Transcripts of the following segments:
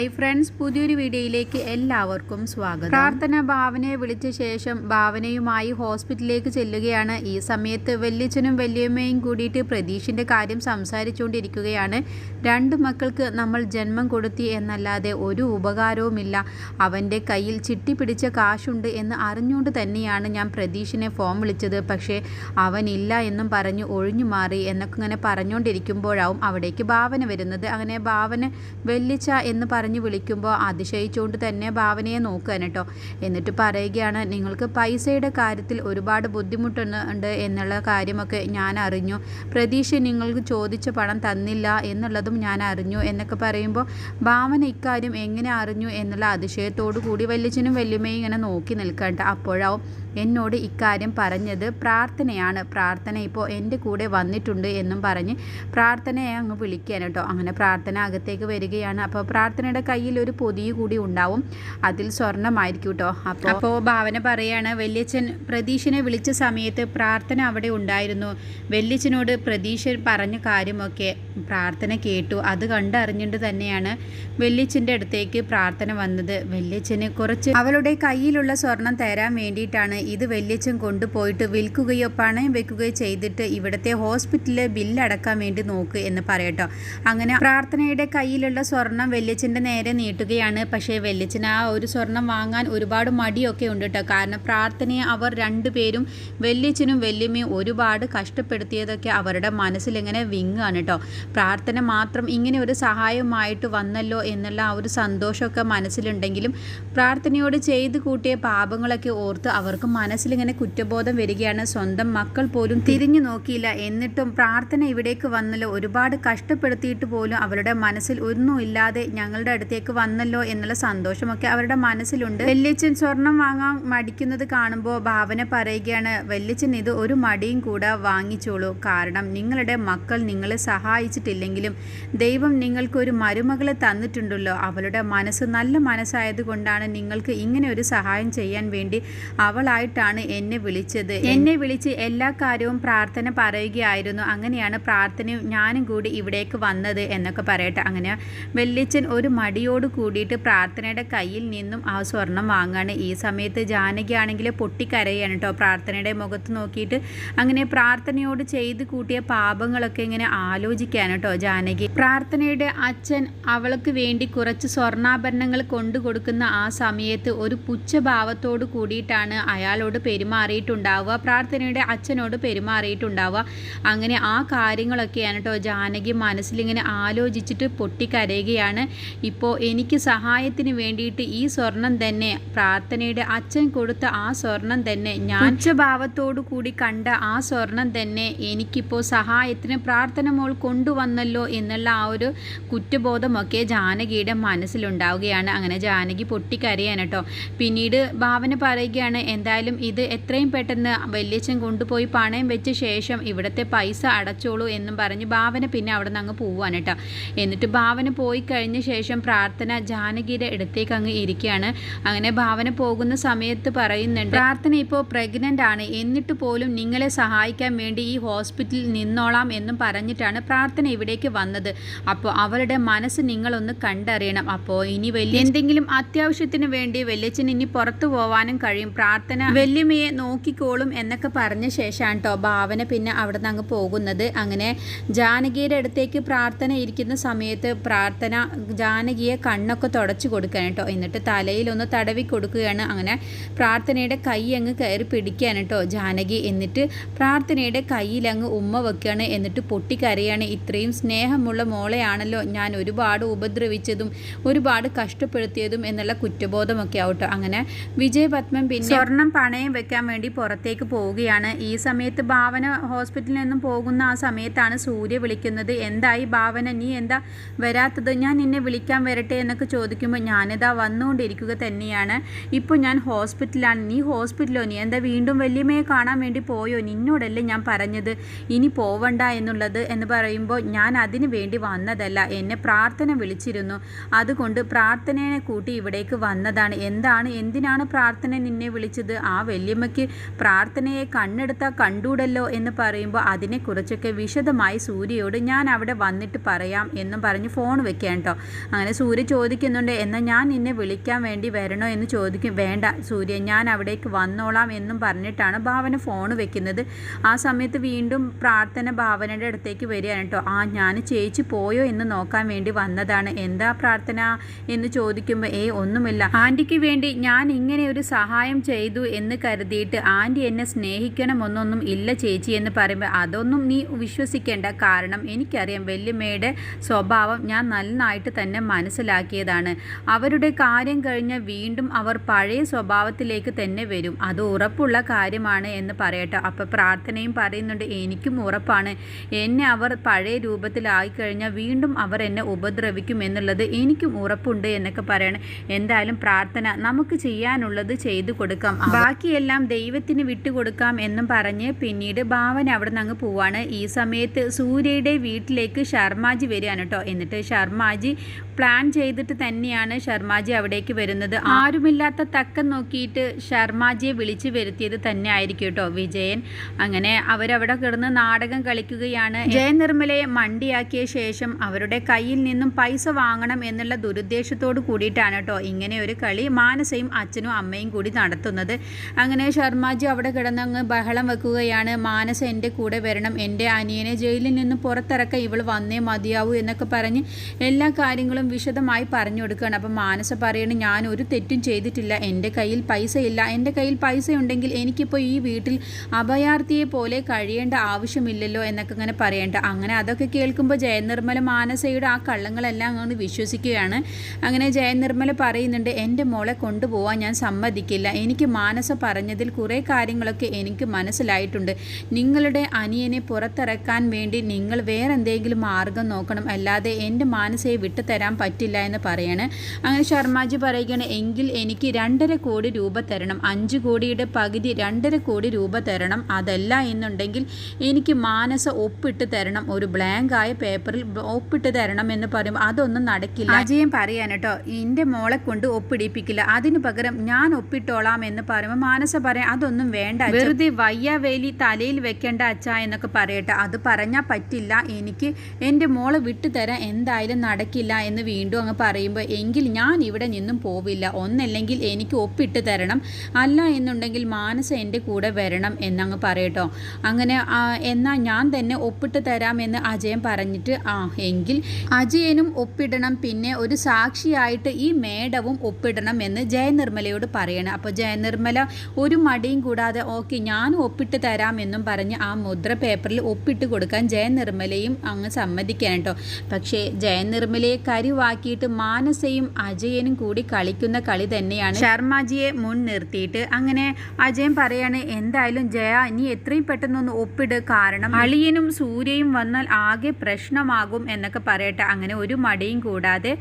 Hi friends പുതിയൊരു വീഡിയോയിലേക്ക് എല്ലാവർക്കും സ്വാഗതം. പ്രാർത്ഥന ഭാവനയെ വിളിച്ച ശേഷം ഭാവനയുമായി ഹോസ്പിറ്റലിലേക്ക് ചെല്ലുകയാണ്. ഈ സമയത്ത് വല്യച്ഛനും വല്യമ്മയും കൂടിയിട്ട് പ്രതീഷിന്റെ കാര്യം സംസാരിച്ചുകൊണ്ടിരിക്കുകയാണ്. രണ്ട് മക്കൾക്ക് നമ്മൾ ജന്മം കൊടുത്തി എന്നല്ലാതെ ഒരു ഉപകാരവുമില്ല. അവന്റെ കയ്യിൽ ചിട്ടി പിടിച്ച കാശുണ്ട് എന്ന് അറിഞ്ഞുകൊണ്ട് തന്നെയാണ് ഞാൻ പ്രതീഷിനെ ഫോം വിളിച്ചത്. പക്ഷേ അവനില്ല എന്നും പറഞ്ഞ് ഒഴിഞ്ഞു മാറി എന്നൊക്കെ ഇങ്ങനെ പറഞ്ഞുകൊണ്ടിരിക്കുമ്പോഴാവും അവിടേക്ക് ഭാവന വരുന്നത്. അങ്ങനെ ഭാവന വെല്ലിച്ച എന്ന് പറഞ്ഞ് വിളിക്കുമ്പോൾ അതിശയിച്ചുകൊണ്ട് തന്നെ ഭാവനയെ നോക്കുകയാണ് കേട്ടോ. എന്നിട്ട് പറയുകയാണ് നിങ്ങൾക്ക് പൈസയുടെ കാര്യത്തിൽ ഒരുപാട് ബുദ്ധിമുട്ടുണ്ട് എന്നുള്ള കാര്യമൊക്കെ ഞാൻ അറിഞ്ഞു. പ്രതീക്ഷ നിങ്ങൾക്ക് ചോദിച്ച പണം തന്നില്ല എന്നുള്ളതും ഞാൻ അറിഞ്ഞു എന്നൊക്കെ പറയുമ്പോൾ ഭാവന ഇക്കാര്യം എങ്ങനെ അറിഞ്ഞു എന്നുള്ള അതിശയത്തോടു കൂടി വല്യച്ഛനും വല്യമ്മയും ഇങ്ങനെ നോക്കി നിൽക്കണ്ട അപ്പോഴാവും എന്നോട് ഇക്കാര്യം പറഞ്ഞത് പ്രാർത്ഥനയാണ്. പ്രാർത്ഥന ഇപ്പോൾ എന്റെ കൂടെ വന്നിട്ടുണ്ട് എന്നും പറഞ്ഞ് പ്രാർത്ഥനയെ അങ്ങ് വിളിക്കുകയാണ് കേട്ടോ. അങ്ങനെ പ്രാർത്ഥന അകത്തേക്ക് വരികയാണ്. അപ്പോൾ പ്രാർത്ഥനയുടെ കയ്യിൽ ഒരു പൊതി കൂടി ഉണ്ടാവും. അതിൽ സ്വർണമായിരിക്കും കേട്ടോ. അപ്പോൾ അപ്പോൾ ഭാവന പറയാണ് വല്യച്ഛൻ പ്രതീക്ഷനെ വിളിച്ച സമയത്ത് പ്രാർത്ഥന അവിടെ ഉണ്ടായിരുന്നു. വല്യച്ഛനോട് പ്രതീക്ഷ പറഞ്ഞ കാര്യമൊക്കെ പ്രാർത്ഥന കേട്ടു. അത് കണ്ടറിഞ്ഞിട്ട് തന്നെയാണ് വല്യച്ഛന്റെ അടുത്തേക്ക് പ്രാർത്ഥന വന്നത്. വല്യച്ഛന് കുറച്ച് അവളുടെ കയ്യിലുള്ള സ്വർണം തരാൻ വേണ്ടിയിട്ടാണ് ഇത് വല്യച്ഛൻ കൊണ്ടുപോയിട്ട് വിൽക്കുകയോ പണയം വെക്കുകയോ ചെയ്തിട്ട് ഇവിടുത്തെ ഹോസ്പിറ്റലിലെ ബില്ലടക്കാൻ വേണ്ടി നോക്ക് എന്ന് പറയട്ടോ. അങ്ങനെ പ്രാർത്ഥനയുടെ കയ്യിലുള്ള സ്വർണം വല്യച്ഛന്റെ നേരെ നീട്ടുകയാണ്. പക്ഷേ വല്യച്ഛൻ ആ ഒരു സ്വർണം വാങ്ങാൻ ഒരുപാട് മടിയൊക്കെ ഉണ്ട് കേട്ടോ കാരണം പ്രാർത്ഥനയെ അവർ രണ്ടുപേരും വല്യച്ഛനും വല്യമ്മയും ഒരുപാട് കഷ്ടപ്പെടുത്തിയതൊക്കെ അവരുടെ മനസ്സിലിങ്ങനെ വിങ്ങാണ് കേട്ടോ പ്രാർത്ഥന മാത്രം ഇങ്ങനെ ഒരു സഹായമായിട്ട് വന്നല്ലോ എന്നുള്ള ആ ഒരു സന്തോഷമൊക്കെ മനസ്സിലുണ്ടെങ്കിലും പ്രാർത്ഥനയോട് ചെയ്തു കൂട്ടിയ പാപങ്ങളൊക്കെ ഓർത്ത് അവർക്ക് മനസ്സിലിങ്ങനെ കുറ്റബോധം വരികയാണ്. സ്വന്തം മക്കൾ പോലും തിരിഞ്ഞു നോക്കിയില്ല. എന്നിട്ടും പ്രാർത്ഥന ഇവിടേക്ക് വന്നല്ലോ. ഒരുപാട് കഷ്ടപ്പെടുത്തിയിട്ട് പോലും അവരുടെ മനസ്സിൽ ഒന്നുമില്ലാതെ ഞങ്ങളുടെ അടുത്തേക്ക് വന്നല്ലോ എന്നുള്ള സന്തോഷമൊക്കെ അവരുടെ മനസ്സിലുണ്ട്. വല്യച്ഛൻ സ്വർണം വാങ്ങാൻ മടിക്കുന്നത് കാണുമ്പോൾ ഭാവന പറയുകയാണ് വല്യച്ഛൻ ഇത് ഒരു മടിയും കൂടെ വാങ്ങിച്ചോളൂ. കാരണം നിങ്ങളുടെ മക്കൾ നിങ്ങളെ സഹായിച്ചിട്ടില്ലെങ്കിലും ദൈവം നിങ്ങൾക്ക് ഒരു മരുമകളെ തന്നിട്ടുണ്ടല്ലോ. അവളുടെ മനസ്സ് നല്ല മനസ്സായതുകൊണ്ടാണ് നിങ്ങൾക്ക് ഇങ്ങനെ ഒരു സഹായം ചെയ്യാൻ വേണ്ടി അവളായിട്ടാണ് എന്നെ വിളിച്ചത്. എന്നെ വിളിച്ച് എല്ലാ കാര്യവും പ്രാർത്ഥന പറയുകയായിരുന്നു. അങ്ങനെയാണ് പ്രാർത്ഥനയും ഞാനും കൂടി ഇവിടേക്ക് വന്നത് എന്നൊക്കെ പറയട്ടെ. അങ്ങനെ വെള്ളിച്ചൻ ഒരു മടിയോട് കൂടിയിട്ട് പ്രാർത്ഥനയുടെ കയ്യിൽ നിന്നും ആ സ്വർണം വാങ്ങാണ്. ഈ സമയത്ത് ജാനകി ആണെങ്കിൽ പൊട്ടിക്കരയാണ് കേട്ടോ പ്രാർത്ഥനയുടെ മുഖത്ത് നോക്കിയിട്ട് അങ്ങനെ പ്രാർത്ഥനയോട് ചെയ്ത് കൂട്ടിയ പാപങ്ങളൊക്കെ ഇങ്ങനെ ആലോചിക്കാൻ കേട്ടോ ജാനകി. പ്രാർത്ഥനയുടെ അച്ഛൻ അവൾക്ക് വേണ്ടി കുറച്ച് സ്വർണാഭരണങ്ങൾ കൊണ്ടു കൊടുക്കുന്ന ആ സമയത്ത് ഒരു പുച്ഛഭാവത്തോട് കൂടിയിട്ടാണ് അയാളോട് പെരുമാറിയിട്ടുണ്ടാവുക പ്രാർത്ഥനയുടെ അച്ഛനോട് പെരുമാറിയിട്ടുണ്ടാവുക. അങ്ങനെ ആ കാര്യങ്ങളൊക്കെയാണ് കേട്ടോ ജാനകി മനസ്സിലിങ്ങനെ ആലോചിച്ചിട്ട് പൊട്ടിക്കരയുകയാണ്. ഇപ്പോൾ എനിക്ക് സഹായത്തിന് വേണ്ടിയിട്ട് ഈ സ്വർണം തന്നെ പ്രാർത്ഥനയുടെ അച്ഛൻ കൊടുത്ത ആ സ്വർണം തന്നെ ഞാൻ ഉച്ചഭാവത്തോടു കൂടി കണ്ട ആ സ്വർണം തന്നെ എനിക്കിപ്പോൾ സഹായത്തിന് പ്രാർത്ഥന മോൾ കൊണ്ടുവന്നല്ലോ എന്നുള്ള ആ ഒരു കുറ്റബോധമൊക്കെ ജാനകിയുടെ മനസ്സിലുണ്ടാവുകയാണ്. അങ്ങനെ ജാനകി പൊട്ടിക്കരയാണ് കേട്ടോ. പിന്നീട് ഭാവന പറയുകയാണ് എന്തായാലും ഇത് എത്രയും പെട്ടെന്ന് വല്യച്ഛൻ കൊണ്ടുപോയി പണയം വെച്ച ശേഷം ഇവിടുത്തെ പൈസ അടച്ചോളൂ എന്നും പറഞ്ഞ് ഭാവന പിന്നെ അവിടെ നിന്ന് അങ്ങ് പോവാണ് കേട്ടോ. എന്നിട്ട് ഭാവന പോയി കഴിഞ്ഞ ശേഷം പ്രാർത്ഥന ജാനകിയുടെ അടുത്തേക്ക് അങ്ങ് ഇരിക്കുകയാണ്. അങ്ങനെ ഭാവന പോകുന്ന സമയത്ത് പറയുന്നുണ്ട് പ്രാർത്ഥന ഇപ്പോൾ പ്രഗ്നന്റ് ആണ്. എന്നിട്ട് പോലും നിങ്ങളെ സഹായിക്കാൻ വേണ്ടി ഈ ഹോസ്പിറ്റലിൽ നിന്നോളാം എന്നും പറഞ്ഞിട്ടാണ് പ്രാർത്ഥന ഇവിടേക്ക് വന്നത്. അപ്പോൾ അവരുടെ മനസ്സ് നിങ്ങളൊന്ന് കണ്ടറിയണം. അപ്പോൾ ഇനി വലിയ എന്തെങ്കിലും അത്യാവശ്യത്തിന് വേണ്ടി വല്യച്ഛൻ ഇനി പുറത്തു പോവാനും കഴിയും. പ്രാർത്ഥന വല്യമ്മയെ നോക്കിക്കോളും എന്നൊക്കെ പറഞ്ഞ ശേഷമാണ് കേട്ടോ ഭാവന പിന്നെ അവിടെ നിന്ന് അങ്ങ് പോകുന്നത്. അങ്ങനെ ജാനകിയുടെ അടുത്തേക്ക് പ്രാർത്ഥന ഇരിക്കുന്ന സമയത്ത് പ്രാർത്ഥന ജാനകിയെ കണ്ണൊക്കെ തുടച്ചു കൊടുക്കാൻ കേട്ടോ എന്നിട്ട് തലയിലൊന്ന് തടവി കൊടുക്കുകയാണ്. അങ്ങനെ പ്രാർത്ഥനയുടെ കൈ അങ്ങ് കയറി പിടിക്കുകയാണ് കേട്ടോ ജാനകി. എന്നിട്ട് പ്രാർത്ഥനയുടെ കയ്യിൽ അങ്ങ് ഉമ്മ വെക്കുകയാണ്. എന്നിട്ട് പൊട്ടിക്കരയാണ്. ഇത്രയും സ്നേഹമുള്ള മോളെയാണല്ലോ ഞാൻ ഒരുപാട് ഉപദ്രവിച്ചതും ഒരുപാട് കഷ്ടപ്പെടുത്തിയതും എന്നുള്ള കുറ്റബോധമൊക്കെ ആവട്ടോ അങ്ങനെ വിജയപത്മൻ പിന്നെ സ്വർണം പണയം വെക്കാൻ വേണ്ടി പുറത്തേക്ക് പോവുകയാണ്. ഈ സമയത്ത് ഭാവന ഹോസ്പിറ്റലിൽ നിന്നും പോകുന്ന ആ സമയത്താണ് സൂര്യ വിളിക്കുന്നത്. എന്തായി ഭാവന നീ എന്താ വരാത്തത്? ഞാൻ നിന്നെ വിളിക്കാൻ വരട്ടെ എന്നൊക്കെ ചോദിക്കുമ്പോൾ ഞാനിതാ വന്നുകൊണ്ടിരിക്കുക തന്നെയാണ്. ഇപ്പോൾ ഞാൻ ഹോസ്പിറ്റലാണ് നീ ഹോസ്പിറ്റലോ? നീ എന്താ വീണ്ടും വല്യമ്മയെ കാണാൻ വേണ്ടി പോയോ? നിന്നോടല്ലേ ഞാൻ പറഞ്ഞത്. ഇനി പോവണ്ട എന്നുള്ളത് എന്ന് പറയുമ്പോൾ ഞാൻ അതിന് വേണ്ടി വന്നതല്ല. എന്നെ പ്രാർത്ഥന വിളിച്ചിരുന്നു. അതുകൊണ്ട് പ്രാർത്ഥനയെ കൂട്ടി ഇവിടേക്ക് വന്നതാണ്. എന്താണ്? എന്തിനാണ് പ്രാർത്ഥന നിന്നെ വിളിച്ചത്? വല്യമ്മയ്ക്ക് പ്രാർത്ഥനയെ കണ്ണെടുത്താൽ കണ്ടൂടല്ലോ എന്ന് പറയുമ്പോൾ അതിനെക്കുറിച്ചൊക്കെ വിശദമായി സൂര്യയോട് ഞാൻ അവിടെ വന്നിട്ട് പറയാം എന്നും പറഞ്ഞ് ഫോൺ വെക്കാൻ കേട്ടോ അങ്ങനെ സൂര്യ ചോദിക്കുന്നുണ്ട് എന്നാൽ ഞാൻ നിന്നെ വിളിക്കാൻ വേണ്ടി വരണോ? എന്ന് ചോദിക്കും. വേണ്ട സൂര്യ ഞാൻ അവിടേക്ക് വന്നോളാം എന്നും പറഞ്ഞിട്ടാണ് ഭാവന ഫോൺ വെക്കുന്നത്. ആ സമയത്ത് വീണ്ടും പ്രാർത്ഥന ഭാവനയുടെ അടുത്തേക്ക് വരികയാണ് കേട്ടോ ആ ഞാൻ ചേച്ചി പോയോ എന്ന് നോക്കാൻ വേണ്ടി വന്നതാണ്. എന്താ പ്രാർത്ഥന? എന്ന് ചോദിക്കുമ്പോൾ ഏ ഒന്നുമില്ല. ആന്റിക്ക് വേണ്ടി ഞാൻ ഇങ്ങനെ ഒരു സഹായം ചെയ്തു എന്ന് കരുതിയിട്ട് ആന്റി എന്നെ സ്നേഹിക്കണമെന്നൊന്നും ഇല്ല ചേച്ചി എന്ന് പറയുമ്പോൾ അതൊന്നും നീ വിശ്വസിക്കേണ്ട. കാരണം എനിക്കറിയാം വല്യമ്മയുടെ സ്വഭാവം ഞാൻ നന്നായിട്ട് തന്നെ മനസ്സിലാക്കിയതാണ്. അവരുടെ കാര്യം കഴിഞ്ഞ് വീണ്ടും അവർ പഴയ സ്വഭാവത്തിലേക്ക് തന്നെ വരും. അത് ഉറപ്പുള്ള കാര്യമാണ് എന്ന് പറയട്ടെ. അപ്പോൾ പ്രാർത്ഥനയും പറയുന്നുണ്ട് എനിക്കും ഉറപ്പാണ്. എന്നെ അവർ പഴയ രൂപത്തിലായി കഴിഞ്ഞാൽ വീണ്ടും അവർ എന്നെ ഉപദ്രവിക്കും എന്നുള്ളത് എനിക്കും ഉറപ്പുണ്ട് എന്നൊക്കെ പറയണം. എന്തായാലും പ്രാർത്ഥന നമുക്ക് ചെയ്യാനുള്ളത് ചെയ്തു കൊടുക്കാം. ബാക്കിയെല്ലാം ദൈവത്തിന് വിട്ടുകൊടുക്കാം എന്നും പറഞ്ഞ് പിന്നീട് ഭാവൻ അവിടെ നിന്ന് അങ്ങ് പോവാണ്. ഈ സമയത്ത് സൂര്യയുടെ വീട്ടിലേക്ക് ശർമാജി വരികയാണ് കേട്ടോ എന്നിട്ട് ശർമാജി പ്ലാൻ ചെയ്തിട്ട് തന്നെയാണ് ശർമാജി അവിടേക്ക് വരുന്നത്. ആരുമില്ലാത്ത തക്കം നോക്കിയിട്ട് ശർമാജിയെ വിളിച്ചു വരുത്തിയത് തന്നെ ആയിരിക്കും കേട്ടോ വിജയൻ. അങ്ങനെ അവരവിടെ കിടന്ന് നാടകം കളിക്കുകയാണ്. ജയ ജയനിർമ്മലയെ മണ്ടിയാക്കിയ ശേഷം അവരുടെ കയ്യിൽ നിന്നും പൈസ വാങ്ങണം എന്നുള്ള ദുരുദ്ദേശത്തോട് കൂടിയിട്ടാണ് കേട്ടോ ഇങ്ങനെ ഒരു കളി മാനസയും അച്ഛനും അമ്മയും കൂടി നടത്തുന്നത്. അങ്ങനെ ശർമാജി അവിടെ കിടന്നങ്ങ് ബഹളം വെക്കുകയാണ്. മാനസ എന്റെ കൂടെ വരണം. എന്റെ അനിയനെ ജയിലിൽ നിന്ന് പുറത്തിറക്ക ഇവൾ വന്നേ മതിയാവൂ എന്നൊക്കെ പറഞ്ഞ് എല്ലാ കാര്യങ്ങളും വിശദമായി പറഞ്ഞു കൊടുക്കുകയാണ്. അപ്പം മാനസ പറയണം ഞാൻ ഒരു തെറ്റും ചെയ്തിട്ടില്ല. എന്റെ കയ്യിൽ പൈസ ഇല്ല എന്റെ കയ്യിൽ പൈസ ഉണ്ടെങ്കിൽ എനിക്കിപ്പോൾ ഈ വീട്ടിൽ അഭയാർത്ഥിയെ പോലെ കഴിയേണ്ട ആവശ്യമില്ലല്ലോ എന്നൊക്കെ ഇങ്ങനെ പറയേണ്ട. അങ്ങനെ അതൊക്കെ കേൾക്കുമ്പോൾ ജയനിർമ്മല മാനസയുടെ ആ കള്ളങ്ങളെല്ലാം അങ്ങോട്ട് വിശ്വസിക്കുകയാണ്. അങ്ങനെ ജയനിർമ്മല പറയുന്നുണ്ട് എന്റെ മോളെ കൊണ്ടുപോകാൻ ഞാൻ സമ്മതിക്കില്ല. എനിക്ക് മാനസ പറഞ്ഞതിൽ കുറേ കാര്യങ്ങളൊക്കെ എനിക്ക് മനസ്സിലായിട്ടുണ്ട്. നിങ്ങളുടെ അനിയനെ പുറത്തിറക്കാൻ വേണ്ടി നിങ്ങൾ വേറെ എന്തെങ്കിലും മാർഗം നോക്കണം. അല്ലാതെ എന്റെ മാനസയെ വിട്ടു തരാൻ പറ്റില്ല എന്ന് പറയാണ്. അങ്ങനെ ശർമാജി പറയുകയാണ് എങ്കിൽ എനിക്ക് രണ്ടര കോടി രൂപ തരണം. അഞ്ച് കോടിയുടെ പകുതി രണ്ടര കോടി രൂപ തരണം. അതല്ല എന്നുണ്ടെങ്കിൽ എനിക്ക് മാനസ ഒപ്പിട്ട് തരണം. ഒരു ബ്ലാങ്ക് ആയ പേപ്പറിൽ ഒപ്പിട്ട് തരണം എന്ന് പറയുമ്പോൾ അതൊന്നും നടക്കില്ല. അജയൻ പറയാൻ കേട്ടോ. എന്റെ മോളെ കൊണ്ട് ഒപ്പിടിപ്പിക്കില്ല. അതിന് പകരം ഞാൻ ഒപ്പിട്ടോളാം എന്ന് പറയുമ്പോൾ മാനസ പറയാം അതൊന്നും വേണ്ട വെറുതെ വയ്യാവേലി തലയിൽ വെക്കേണ്ട അച്ഛ എന്നൊക്കെ പറയട്ടെ. അത് പറഞ്ഞാൽ പറ്റില്ല. എനിക്ക് എന്റെ മോളെ വിട്ടു തരാൻ എന്തായാലും നടക്കില്ല എന്ന് വീണ്ടും അങ്ങ് പറയുമ്പോൾ എങ്കിൽ ഞാൻ ഇവിടെ നിന്നും പോവില്ല. ഒന്നല്ലെങ്കിൽ എനിക്ക് ഒപ്പിട്ട് തരണം. അല്ല എന്നുണ്ടെങ്കിൽ മാനസ എന്റെ കൂടെ വരണം എന്നങ്ങ് പറയട്ടോ. അങ്ങനെ എന്നാൽ ഞാൻ തന്നെ ഒപ്പിട്ട് തരാമെന്ന് അജയൻ പറഞ്ഞിട്ട് ആ എങ്കിൽ അജയനും ഒപ്പിടണം. പിന്നെ ഒരു സാക്ഷിയായിട്ട് ഈ മേഡവും ഒപ്പിടണം എന്ന് ജയനിർമ്മലയോട് പറയണം. അപ്പോൾ ജയനിർമ്മല ഒരു മടിയും കൂടാതെ ഓക്കെ ഞാൻ ഒപ്പിട്ട് തരാമെന്നും പറഞ്ഞ് ആ മുദ്ര പേപ്പറിൽ ഒപ്പിട്ട് കൊടുക്കാൻ ജയനിർമ്മലയും അങ്ങ് സമ്മതിക്കാൻ കേട്ടോ പക്ഷേ ജയനിർമ്മലയെ കരുവാക്കിയിട്ട് മാനസയും അജയനും കൂടി കളിക്കുന്ന കളി തന്നെയാണ് ശർമാജിയെ മുൻ നിർത്തിയിട്ട്. അങ്ങനെ അജയൻ പറയാണ് എന്തായാലും ജയ നീ എത്രയും പെട്ടെന്നൊന്ന് ഒപ്പിട്. കാരണം അളിയനും സൂര്യയും വന്നാൽ ആകെ പ്രശ്നമാകും എന്നൊക്കെ പറയട്ടെ. അങ്ങനെ ഒരു മടിയും കൂടാതെ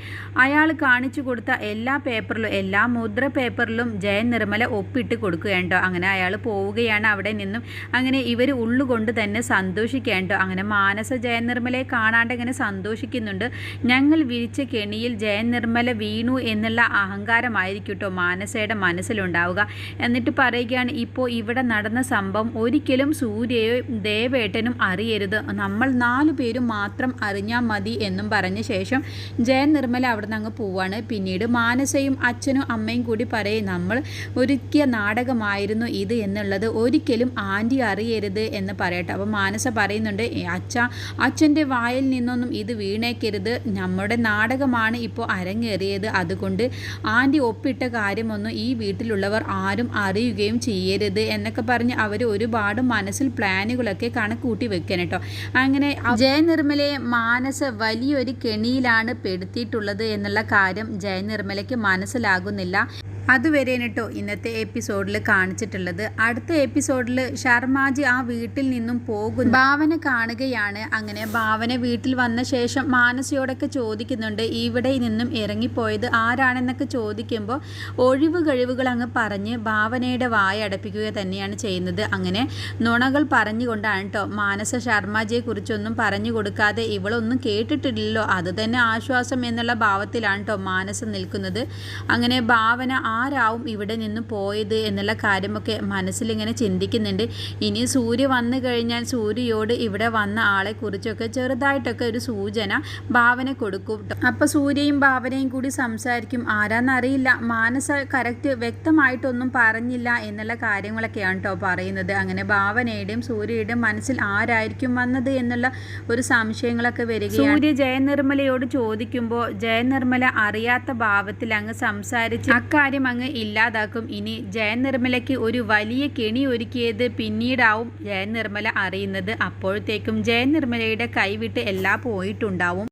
അയാൾ കാണിച്ചു കൊടുത്ത എല്ലാ പേപ്പറിലും എല്ലാ മുദ്ര പേപ്പറിലും ജയൻ നിർമ്മല ഒപ്പിട്ട്. കൊടുക്കുകയുണ്ടോ? അങ്ങനെ അയാൾ പോവുകയാണ് അവിടെ നിന്നും. അങ്ങനെ ഇവർ ഉള്ളുകൊണ്ട് തന്നെ സന്തോഷിക്കേണ്ടോ? അങ്ങനെ മാനസ ജയനിർമ്മലയെ കാണാണ്ട് ഇങ്ങനെ സന്തോഷിക്കുന്നുണ്ട്. ഞങ്ങൾ വിരിച്ച കെണിയിൽ ജയനിർമ്മല വീണു എന്നുള്ള അഹങ്കാരമായിരിക്കും കേട്ടോ മാനസയുടെ മനസ്സിലുണ്ടാവുക. എന്നിട്ട് പറയുകയാണ് ഇപ്പോൾ ഇവിടെ നടന്ന സംഭവം ഒരിക്കലും സൂര്യയോ ദേവേട്ടനും അറിയരുത്. നമ്മൾ നാലു പേരും മാത്രം അറിഞ്ഞാൽ മതി എന്നും പറഞ്ഞ ശേഷം ജയൻ നിർമ്മല അവിടെ നിന്ന് അങ്ങ് പോവാണ്. പിന്നീട് മാനസയും അച്ഛനും അമ്മയും കൂടി പറയും നമ്മൾ ഒരുക്കിയ നാടകമായിരുന്നു ഇത് എന്നുള്ളത് ഒരിക്കലും ആന്റി അറിയരുത് എന്ന് പറയട്ടെ. അപ്പോൾ മാനസ പറയുന്നുണ്ട് "ഏ, അച്ഛ അച്ഛന്റെ വായിൽ നിന്നൊന്നും ഇത് വീണേക്കരുത്. നമ്മുടെ നാടകമാണ് ഇപ്പോൾ അരങ്ങേറിയത്. അതുകൊണ്ട് ആന്റി ഒപ്പിട്ട കാര്യമൊന്നും ഈ വീട്ടിലുള്ളവർ ആരും അറിയുകയും ചെയ്യരുത് എന്നൊക്കെ പറഞ്ഞ് അവർ ഒരുപാട് മനസ്സിൽ പ്ലാനുകളൊക്കെ കണക്കൂട്ടി വെക്കാൻ കേട്ടോ അങ്ങനെ ജയനിർമ്മലയെ മാനസ വലിയൊരു കെണിയിലാണ് പെടുത്തിയിട്ടുള്ളത് എന്നുള്ള കാര്യം ജയനിർമ്മലയ്ക്ക് മനസ്സിലാകുന്നില്ല. അതുവരെയാണ് കേട്ടോ ഇന്നത്തെ എപ്പിസോഡിൽ കാണിച്ചിട്ടുള്ളത്. അടുത്ത എപ്പിസോഡിൽ ശർമാജി ആ വീട്ടിൽ നിന്നും പോകുന്നു. ഭാവന കാണുകയാണ്. അങ്ങനെ ഭാവന വീട്ടിൽ വന്ന ശേഷം മാനസിയോടൊക്കെ ചോദിക്കുന്നുണ്ട് ഇവിടെ നിന്നും ഇറങ്ങിപ്പോയത് ആരാണെന്നൊക്കെ ചോദിക്കുമ്പോൾ ഒഴിവ് കഴിവുകൾ അങ്ങ് പറഞ്ഞ് ഭാവനയുടെ വായ അടപ്പിക്കുക തന്നെയാണ് ചെയ്യുന്നത്. അങ്ങനെ നുണകൾ പറഞ്ഞുകൊണ്ടാണ് കേട്ടോ മാനസ ശർമാജിയെ കുറിച്ചൊന്നും പറഞ്ഞു കൊടുക്കാതെ ഇവളൊന്നും കേട്ടിട്ടില്ലല്ലോ. അത് തന്നെ ആശ്വാസം എന്നുള്ള ഭാവത്തിലാണ് കേട്ടോ മാനസ നിൽക്കുന്നത്. അങ്ങനെ ഭാവന ആ ആരാവും ഇവിടെ നിന്ന് പോയത് എന്നുള്ള കാര്യമൊക്കെ മനസ്സിലിങ്ങനെ ചിന്തിക്കുന്നുണ്ട്. ഇനി സൂര്യ വന്നു കഴിഞ്ഞാൽ സൂര്യയോട് ഇവിടെ വന്ന ആളെക്കുറിച്ചൊക്കെ ചെറുതായിട്ടൊക്കെ ഒരു സൂചന ഭാവന കൊടുക്കും. അപ്പോൾ അപ്പൊ സൂര്യയും ഭാവനയും കൂടി സംസാരിക്കും. ആരാന്നറിയില്ല മാനസ കറക്റ്റ് വ്യക്തമായിട്ടൊന്നും പറഞ്ഞില്ല എന്നുള്ള കാര്യങ്ങളൊക്കെയാണ് കേട്ടോ പറയുന്നത്. അങ്ങനെ ഭാവനയുടെയും സൂര്യയുടെയും മനസ്സിൽ ആരായിരിക്കും വന്നത് എന്നുള്ള ഒരു സംശയങ്ങളൊക്കെ വരികയാണ്. സൂര്യ ജയനിർമ്മലയോട് ചോദിക്കുമ്പോൾ ജയനിർമ്മല അറിയാത്ത ഭാവത്തിൽ അങ്ങ് സംസാരിച്ച് അക്കാര്യം അങ്ങ് ഇല്ലാതാക്കും. ഇനി ജയനിർമ്മലയ്ക്ക് ഒരു വലിയ കെണി ഒരുക്കിയത് പിന്നീടാവും ജയനിർമ്മല അറിയുന്നത്. അപ്പോഴത്തേക്കും ജയനിർമ്മലയുടെ കൈവിട്ട് എല്ലാം പോയിട്ടുണ്ടാവും.